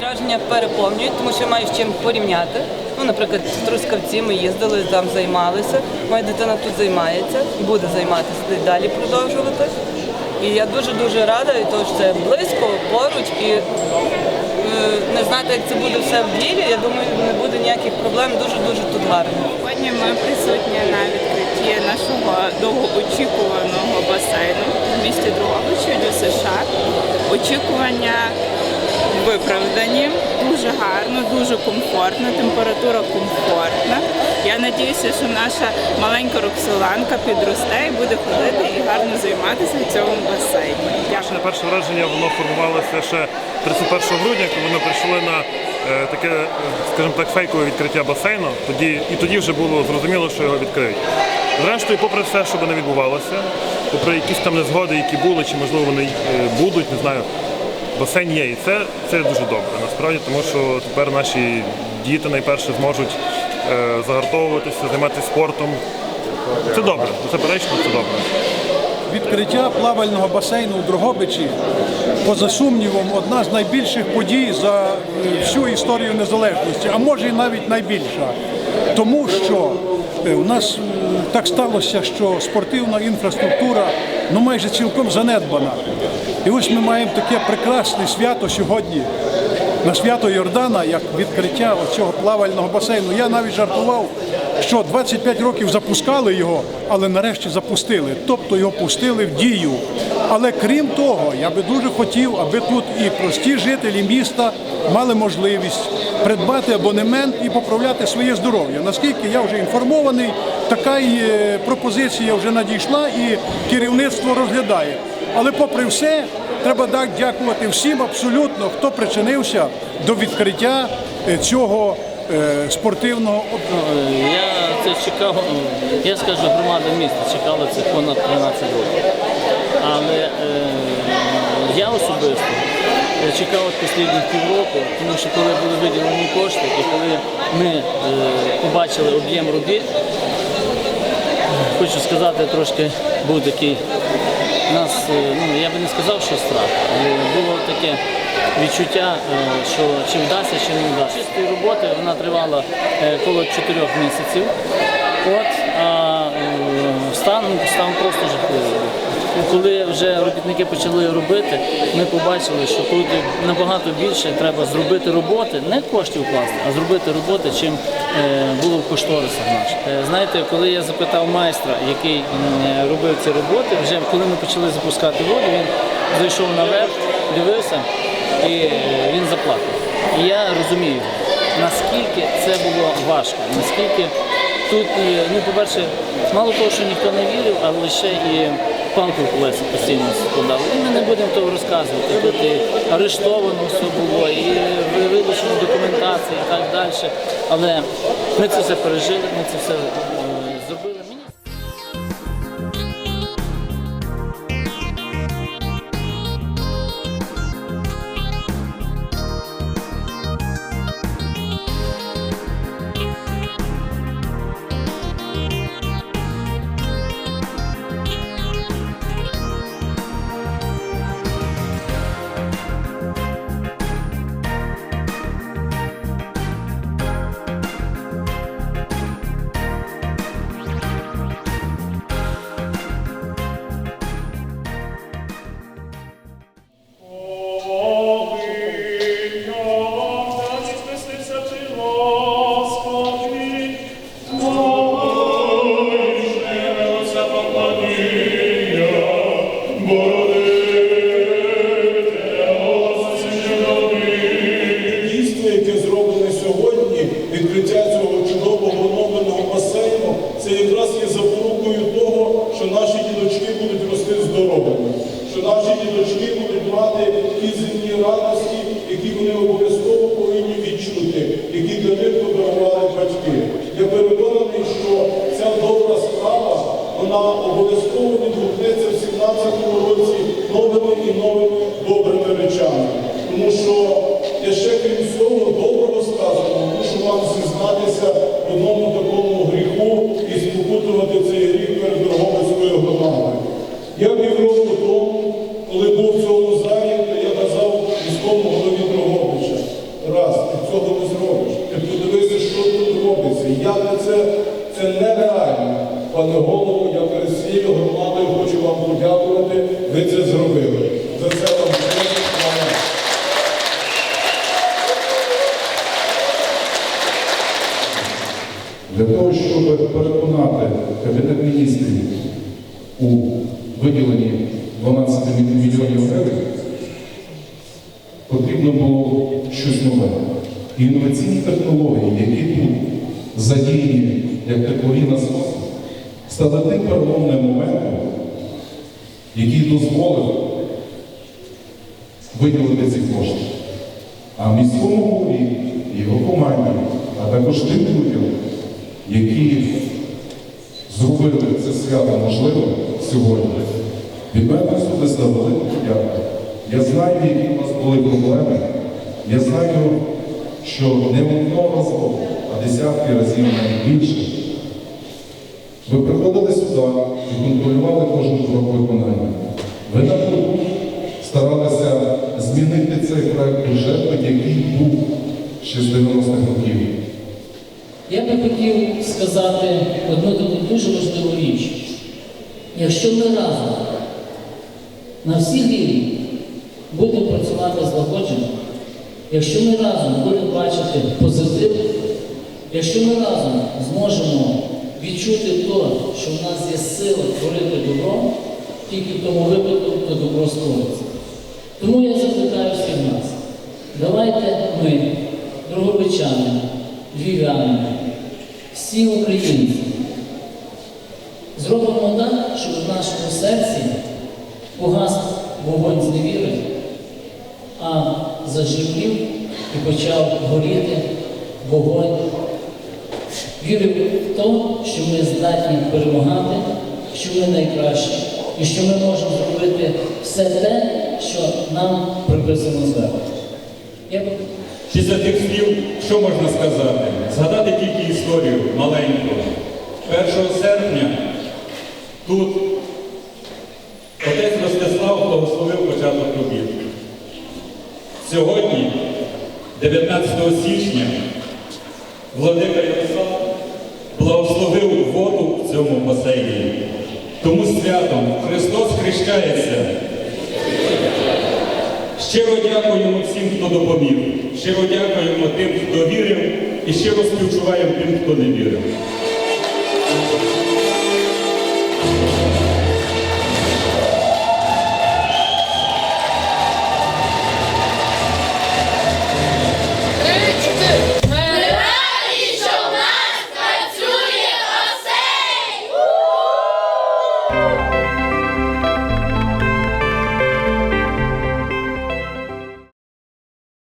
Враження переповнюють, тому що маю з чим порівняти. Ну, наприклад, в Трускавці ми їздили, там займалися. Моя дитина тут займається, буде займатися і далі продовжувати. І я дуже-дуже рада, і того, що це близько, поруч, і е, не знати, як це буде все в ділі. Я думаю, не буде ніяких проблем. Дуже-дуже тут гарно. Сьогодні ми присутні на відкритті нашого довгоочікуваного басейну в місті Другобичі, США. Очікування виправдані, дуже гарно, дуже комфортно, температура комфортна. Я надіюся, що наша маленька Роксоланка підросте і буде ходити і гарно займатися в цьому басейні. Перше, перше враження воно формувалося ще 31 грудня, коли ми прийшли на е, таке, е, скажімо так, фейкове відкриття басейну. Тоді, і тоді вже було зрозуміло, що його відкриють. Зрештою, попри все, що не відбувалося, попри якісь там незгоди, які були, чи можливо вони е, будуть, не знаю, басейн є. І це, це дуже добре, насправді, тому що тепер наші діти найперше зможуть е, загартовуватися, займатися спортом. Це добре, беззаперечно, це добре. Відкриття плавального басейну у Дрогобичі, поза сумнівом, одна з найбільших подій за е, всю історію незалежності, а може і навіть найбільша. Тому що е, у нас так сталося, що спортивна інфраструктура ну майже цілком занедбана. І ось ми маємо таке прекрасне свято сьогодні. На свято Йордана, як відкриття цього плавального басейну, я навіть жартував, що 25 років запускали його, але нарешті запустили. Тобто його пустили в дію. Але крім того, я би дуже хотів, аби тут і прості жителі міста мали можливість придбати абонемент і поправляти своє здоров'я. Наскільки я вже інформований, така е, пропозиція вже надійшла і керівництво розглядає. Але попри все, треба так дякувати всім абсолютно, хто причинився до відкриття е, цього е, спортивного об- Я це чекав, я скажу, громада міста чекала це понад 13 років. Але е, я особисто е, чекав от останніх півроку, тому що коли були виділені кошти і коли ми е, побачили об'єм робіт, хочу сказати, трошки був такий нас, е, ну я би не сказав, що страх, було таке відчуття, е, що чи вдасться, чи не вдасться. Чистої роботи вона тривала е, коло 4 місяців. От, а стан, стан просто жахливий. І Коли вже робітники почали робити, ми побачили, що тут набагато більше треба зробити роботи, не коштів вкласти, а зробити роботи, чим е, було в кошторисах наших. Е, Знаєте, коли я запитав майстра, який е, робив ці роботи, вже коли ми почали запускати воду, він зайшов наверх, дивився і він заплакав. І я розумію, наскільки це було важко, наскільки тут, ну, по-перше, мало того, що ніхто не вірив, але ще і палку в колеса постійно складали. І ми не будемо того розказувати. Тут і арештовано все було, і вилучено документації і так далі. Але ми це все пережили, ми це все що наші діточки будуть мати ті радості, всією громадою хочу вам подякувати. Ви це зробили. За це вам слава. Для того, щоб переконати Кабінет міністрів у виділенні 12 мільйонів гривень, потрібно було щось нове. Інноваційні технології, які тут задіяні як теплові насоси, стали тим переломним моментом, який дозволив виділити ці кошти. А міському голові, його команді, а також тим людям, які зробили це свято можливим сьогодні, від мене особисто велику подяку. Я знаю, які у вас були проблеми. Я знаю, що не одноразово, а десятки разів більше. Ви приходили сюди і контролювали кожен крок виконання. Ви на старалися змінити цей проект бюджету, який був ще з 90-х років. Я би хотів сказати одну таку дуже важливу річ. Якщо ми разом на всі рівні будемо працювати злагоджено, якщо ми разом будемо бачити позитив, якщо ми разом зможемо відчути то, що в нас є сила творити добро, тільки в тому випадку то добро створиться. Тому я закликаю всіх нас, давайте ми, дороговичани, львів'яни, всі українці, зробимо так, щоб в нашому серці погас вогонь з невіри, а заживлів і почав горіти вогонь віри в те, що ми здатні перемагати, що ми найкращі, і що ми можемо зробити все те, що нам приписано зверху. Я Після тих слів, що можна сказати? Згадати тільки історію маленьку. 1 серпня тут отець Ростислав благословив початок робіт. Сьогодні, 19 січня, владика Ярослав благословив воду в цьому басейні. Тому святом Христос хрещається. Щиро дякуємо всім, хто допоміг. Щиро дякуємо тим, хто вірив, і щиро співчуваємо тим, хто не вірив.